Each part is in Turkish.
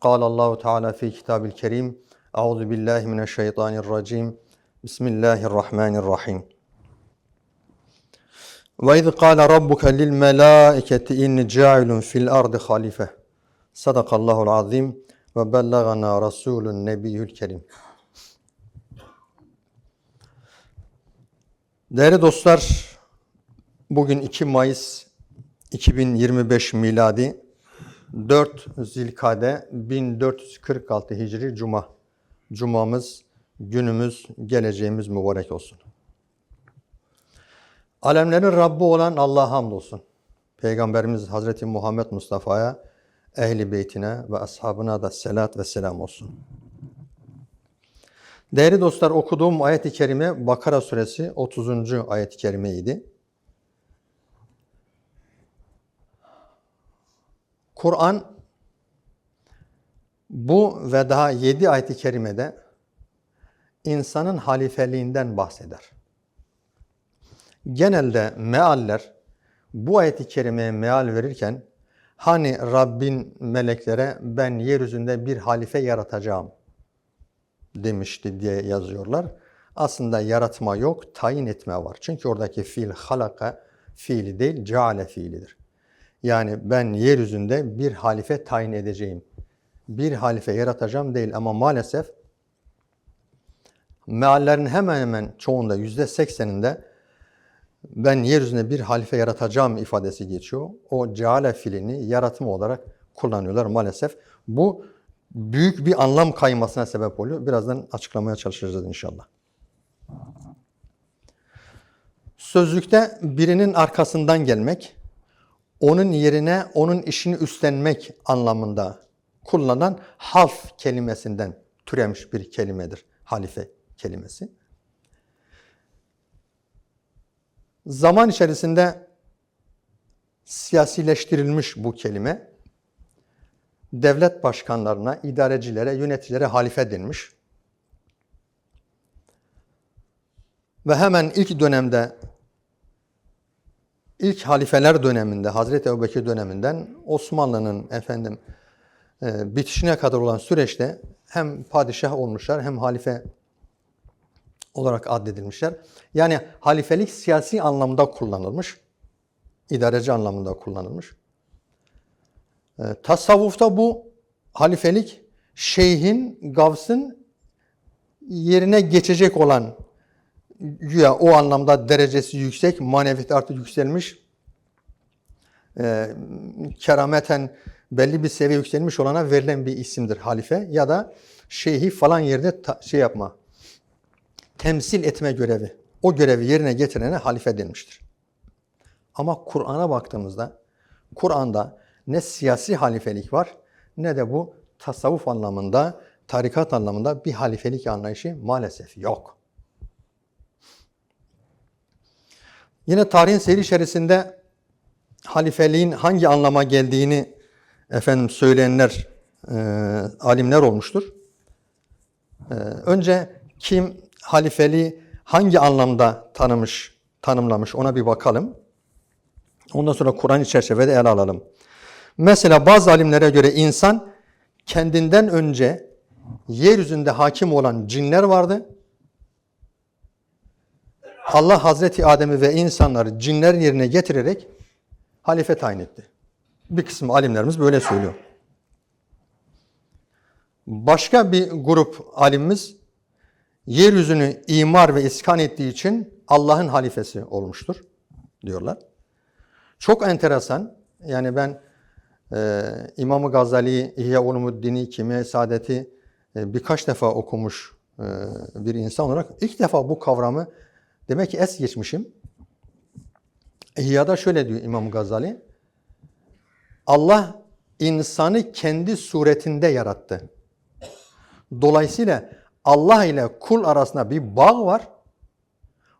قال الله تعالى في كتاب الكريم أعوذ بالله من الشيطان الرجيم بسم الله الرحمن الرحيم وإذ قال ربك للملائكة إني جاعل في الأرض خليفة صدق الله العظيم وبلغنا رسول النبي الكريم Değerli dostlar, bugün 2 Mayıs 2025 miladi 4 Zilkade 1446 Hicri Cuma. Cumamız, günümüz, geleceğimiz mübarek olsun. Alemlerin Rabbi olan Allah'a hamdolsun. Peygamberimiz Hazreti Muhammed Mustafa'ya, ehli beytine ve ashabına da selat ve selam olsun. Değerli dostlar okuduğum ayet-i kerime Bakara suresi 30. ayet-i kerimeydi. Kur'an bu ve daha 7 ayet-i kerimede insanın halifeliğinden bahseder. Genelde mealler bu ayet-i kerimeye meal verirken hani Rabbin meleklere ben yeryüzünde bir halife yaratacağım demişti diye yazıyorlar. Aslında yaratma yok, tayin etme var. Çünkü oradaki fiil halaka fiili değil, ceale fiilidir. Yani ben yeryüzünde bir halife tayin edeceğim. Bir halife yaratacağım değil ama maalesef meallerin hemen hemen çoğunda yüzde sekseninde ben yeryüzünde bir halife yaratacağım ifadesi geçiyor. O ceale fiilini yaratma olarak kullanıyorlar maalesef. Bu büyük bir anlam kaymasına sebep oluyor. Birazdan açıklamaya çalışacağız inşallah. Sözlükte birinin arkasından gelmek, onun yerine onun işini üstlenmek anlamında kullanılan half kelimesinden türemiş bir kelimedir. Halife kelimesi. Zaman içerisinde siyasileştirilmiş bu kelime devlet başkanlarına, idarecilere, yöneticilere halife denmiş. Ve hemen ilk dönemde, ilk halifeler döneminde, Hazreti Ebubekir döneminden Osmanlı'nın efendim e, bitişine kadar olan süreçte hem padişah olmuşlar hem halife olarak addedilmişler. Yani halifelik siyasi anlamda kullanılmış, idareci anlamında kullanılmış. E, tasavvufta bu halifelik şeyhin, gavsın yerine geçecek olan güya o anlamda derecesi yüksek, maneviyat artık yükselmiş, e, kerameten belli bir seviye yükselmiş olana verilen bir isimdir halife ya da şeyhi falan yerde ta, şey yapma, temsil etme görevi. O görevi yerine getirene halife denmiştir. Ama Kur'an'a baktığımızda Kur'an'da ne siyasi halifelik var ne de bu tasavvuf anlamında, tarikat anlamında bir halifelik anlayışı maalesef yok. Yine tarihin seyri içerisinde halifeliğin hangi anlama geldiğini efendim söyleyenler, e, alimler olmuştur. E, önce kim halifeliği hangi anlamda tanımış, tanımlamış ona bir bakalım. Ondan sonra Kur'an çerçevede ele alalım. Mesela bazı alimlere göre insan kendinden önce yeryüzünde hakim olan cinler vardı. Allah Hazreti Adem'i ve insanları cinler yerine getirerek halife tayin etti. Bir kısım alimlerimiz böyle söylüyor. Başka bir grup alimimiz yeryüzünü imar ve iskan ettiği için Allah'ın halifesi olmuştur diyorlar. Çok enteresan. Yani ben e, İmam-ı Gazali İhya Ulumuddin'i Kimiye Saadet'i e, birkaç defa okumuş e, bir insan olarak ilk defa bu kavramı demek ki es geçmişim. İhya'da şöyle diyor İmam Gazali. Allah insanı kendi suretinde yarattı. Dolayısıyla Allah ile kul arasında bir bağ var.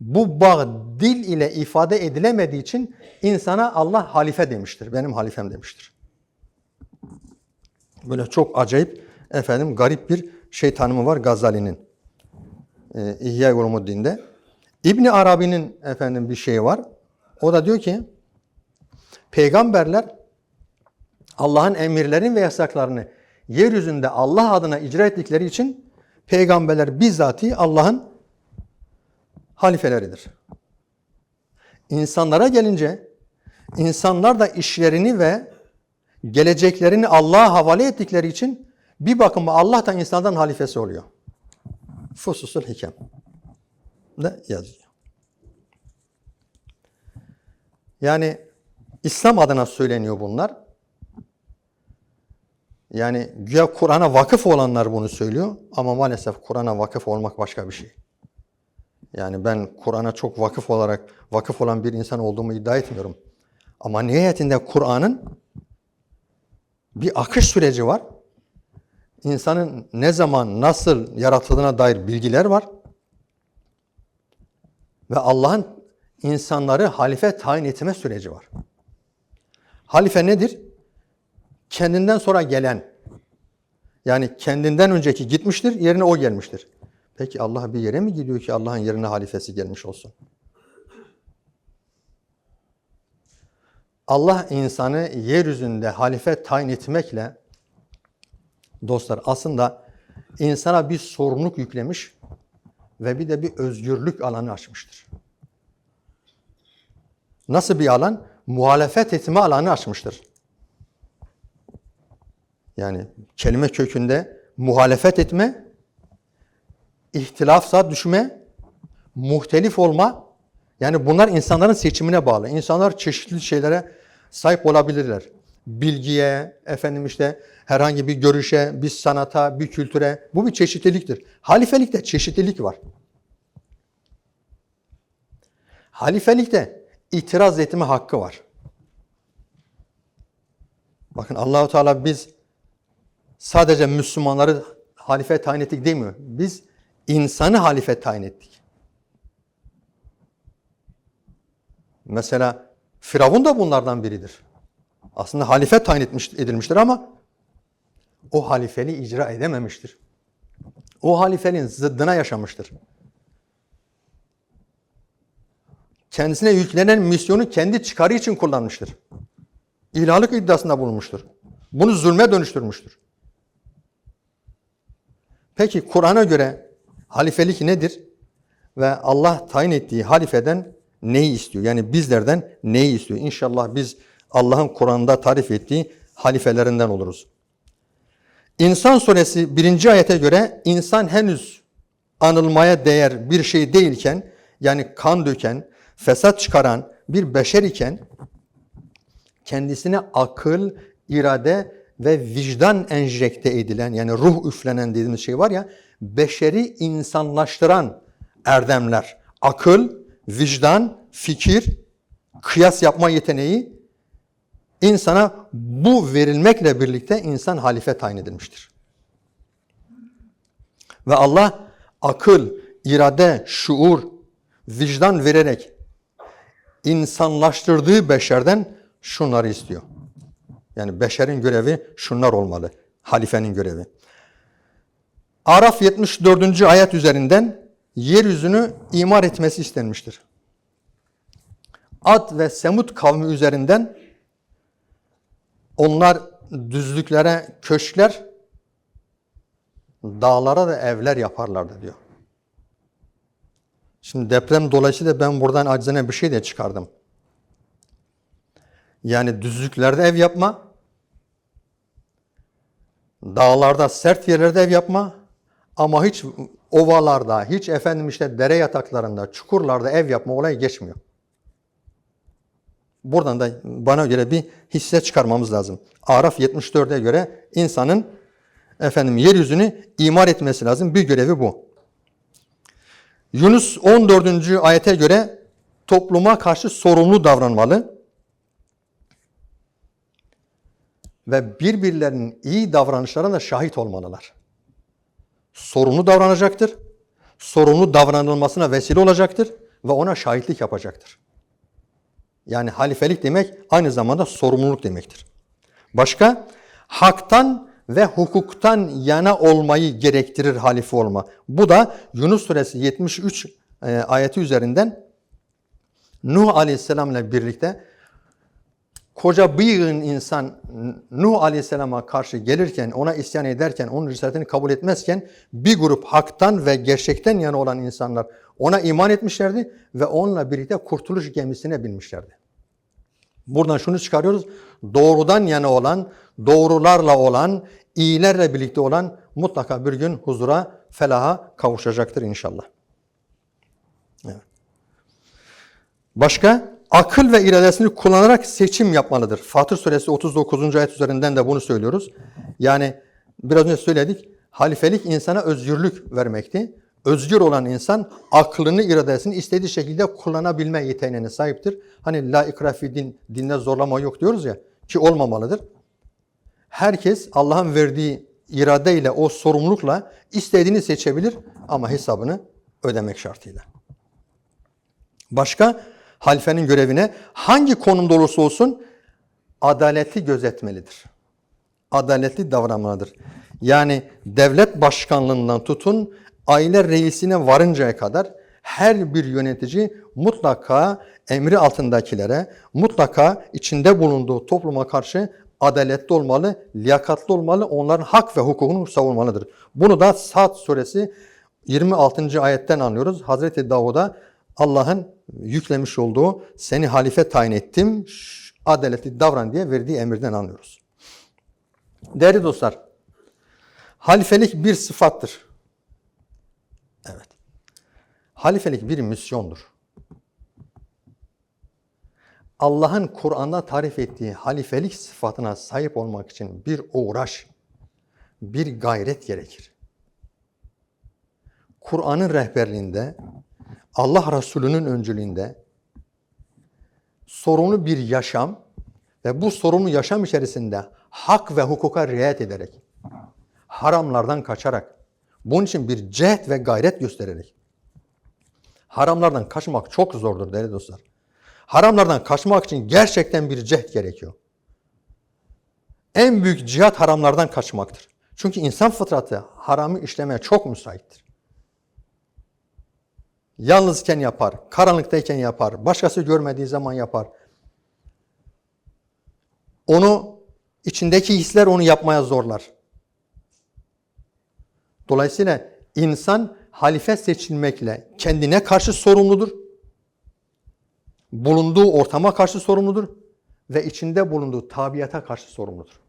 Bu bağ dil ile ifade edilemediği için insana Allah halife demiştir. Benim halifem demiştir. Böyle çok acayip, efendim garip bir şey tanımı var Gazali'nin. Ee, İhya Ulumuddin'de. İbni Arabi'nin efendim bir şeyi var. O da diyor ki peygamberler Allah'ın emirlerini ve yasaklarını yeryüzünde Allah adına icra ettikleri için peygamberler bizzati Allah'ın halifeleridir. İnsanlara gelince insanlar da işlerini ve geleceklerini Allah'a havale ettikleri için bir bakıma Allah da insandan halifesi oluyor. Fususul Hikem de yazıyor. Yani İslam adına söyleniyor bunlar. Yani güya Kur'an'a vakıf olanlar bunu söylüyor ama maalesef Kur'an'a vakıf olmak başka bir şey. Yani ben Kur'an'a çok vakıf olarak vakıf olan bir insan olduğumu iddia etmiyorum. Ama nihayetinde Kur'an'ın bir akış süreci var. İnsanın ne zaman nasıl yaratıldığına dair bilgiler var. Ve Allah'ın insanları halife tayin etme süreci var. Halife nedir? Kendinden sonra gelen. Yani kendinden önceki gitmiştir, yerine o gelmiştir. Peki Allah bir yere mi gidiyor ki Allah'ın yerine halifesi gelmiş olsun? Allah insanı yeryüzünde halife tayin etmekle dostlar aslında insana bir sorumluluk yüklemiş ve bir de bir özgürlük alanı açmıştır. Nasıl bir alan? Muhalefet etme alanı açmıştır. Yani kelime kökünde muhalefet etme, ihtilafsa düşme, muhtelif olma. Yani bunlar insanların seçimine bağlı. İnsanlar çeşitli şeylere sahip olabilirler. Bilgiye, efendim işte herhangi bir görüşe, bir sanata, bir kültüre. Bu bir çeşitliliktir. Halifelikte çeşitlilik var. Halifelikte itiraz etme hakkı var. Bakın Allahu Teala biz sadece Müslümanları halife tayin ettik demiyor. Biz insanı halife tayin ettik. Mesela Firavun da bunlardan biridir. Aslında halife tayin etmiş, edilmiştir ama o halifeliği icra edememiştir. O halifeliğin zıddına yaşamıştır. Kendisine yüklenen misyonu kendi çıkarı için kullanmıştır. İlahlık iddiasında bulunmuştur. Bunu zulme dönüştürmüştür. Peki Kur'an'a göre halifelik nedir? Ve Allah tayin ettiği halifeden neyi istiyor? Yani bizlerden neyi istiyor? İnşallah biz Allah'ın Kur'an'da tarif ettiği halifelerinden oluruz. İnsan suresi birinci ayete göre insan henüz anılmaya değer bir şey değilken yani kan döken, fesat çıkaran bir beşer iken kendisine akıl, irade ve vicdan enjekte edilen yani ruh üflenen dediğimiz şey var ya beşeri insanlaştıran erdemler, akıl, vicdan, fikir, kıyas yapma yeteneği insana bu verilmekle birlikte insan halife tayin edilmiştir. Ve Allah akıl, irade, şuur, vicdan vererek insanlaştırdığı beşerden şunları istiyor. Yani beşerin görevi şunlar olmalı. Halifenin görevi. Araf 74. ayet üzerinden yeryüzünü imar etmesi istenmiştir. Ad ve Semud kavmi üzerinden onlar düzlüklere köşkler, dağlara da evler yaparlardı diyor. Şimdi deprem dolayısıyla ben buradan acizane bir şey de çıkardım. Yani düzlüklerde ev yapma, dağlarda sert yerlerde ev yapma ama hiç ovalarda, hiç efendim işte dere yataklarında, çukurlarda ev yapma olayı geçmiyor. Buradan da bana göre bir hisse çıkarmamız lazım. Araf 74'e göre insanın efendim yeryüzünü imar etmesi lazım. Bir görevi bu. Yunus 14. ayete göre topluma karşı sorumlu davranmalı ve birbirlerinin iyi davranışlarına da şahit olmalılar. Sorumlu davranacaktır, sorumlu davranılmasına vesile olacaktır ve ona şahitlik yapacaktır. Yani halifelik demek aynı zamanda sorumluluk demektir. Başka, haktan ve hukuktan yana olmayı gerektirir halife olma. Bu da Yunus suresi 73 e, ayeti üzerinden Nuh aleyhisselam ile birlikte koca bıyığın insan Nuh Aleyhisselam'a karşı gelirken, ona isyan ederken, onun risaletini kabul etmezken bir grup haktan ve gerçekten yana olan insanlar ona iman etmişlerdi ve onunla birlikte kurtuluş gemisine binmişlerdi. Buradan şunu çıkarıyoruz. Doğrudan yana olan, doğrularla olan, iyilerle birlikte olan mutlaka bir gün huzura, felaha kavuşacaktır inşallah. Evet. Başka? Akıl ve iradesini kullanarak seçim yapmalıdır. Fatır suresi 39. ayet üzerinden de bunu söylüyoruz. Yani biraz önce söyledik. Halifelik insana özgürlük vermekti. Özgür olan insan aklını, iradesini istediği şekilde kullanabilme yeteneğine sahiptir. Hani la ikrafi din, dinde zorlama yok diyoruz ya ki olmamalıdır. Herkes Allah'ın verdiği iradeyle, o sorumlulukla istediğini seçebilir ama hesabını ödemek şartıyla. Başka halifenin görevine hangi konumda olursa olsun adaleti gözetmelidir. Adaletli davranmalıdır. Yani devlet başkanlığından tutun aile reisine varıncaya kadar her bir yönetici mutlaka emri altındakilere, mutlaka içinde bulunduğu topluma karşı adaletli olmalı, liyakatli olmalı, onların hak ve hukukunu savunmalıdır. Bunu da Sad suresi 26. ayetten anlıyoruz. Hazreti Davud'a Allah'ın yüklemiş olduğu seni halife tayin ettim, adaletli davran diye verdiği emirden anlıyoruz. Değerli dostlar, halifelik bir sıfattır. Evet. Halifelik bir misyondur. Allah'ın Kur'an'da tarif ettiği halifelik sıfatına sahip olmak için bir uğraş, bir gayret gerekir. Kur'an'ın rehberliğinde, Allah Resulü'nün öncülüğünde sorumlu bir yaşam ve bu sorumlu yaşam içerisinde hak ve hukuka riayet ederek, haramlardan kaçarak, bunun için bir cehd ve gayret göstererek, haramlardan kaçmak çok zordur değerli dostlar. Haramlardan kaçmak için gerçekten bir cehd gerekiyor. En büyük cihat haramlardan kaçmaktır. Çünkü insan fıtratı haramı işlemeye çok müsaittir. Yalnızken yapar, karanlıktayken yapar, başkası görmediği zaman yapar. Onu, içindeki hisler onu yapmaya zorlar. Dolayısıyla insan halife seçilmekle kendine karşı sorumludur. Bulunduğu ortama karşı sorumludur ve içinde bulunduğu tabiata karşı sorumludur.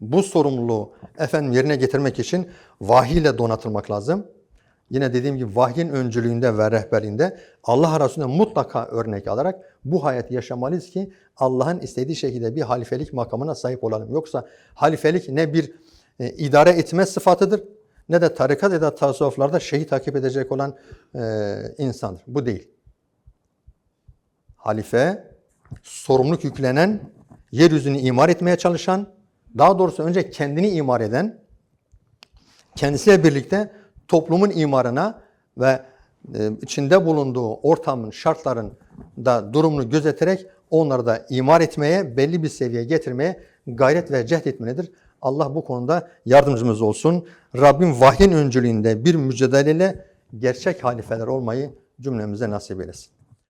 Bu sorumluluğu efendim yerine getirmek için vahiy ile donatılmak lazım. Yine dediğim gibi vahyin öncülüğünde ve rehberliğinde Allah Resulü'ne mutlaka örnek alarak bu hayatı yaşamalıyız ki Allah'ın istediği şekilde bir halifelik makamına sahip olalım. Yoksa halifelik ne bir e, idare etme sıfatıdır ne de tarikat ya da tasavvuflarda şeyi takip edecek olan e, insandır. Bu değil. Halife, sorumluluk yüklenen, yeryüzünü imar etmeye çalışan, daha doğrusu önce kendini imar eden, kendisiyle birlikte toplumun imarına ve e, içinde bulunduğu ortamın, şartların da durumunu gözeterek onları da imar etmeye, belli bir seviyeye getirmeye gayret ve cehd etmelidir. Allah bu konuda yardımcımız olsun. Rabbim vahyin öncülüğünde bir mücadeleyle gerçek halifeler olmayı cümlemize nasip eylesin.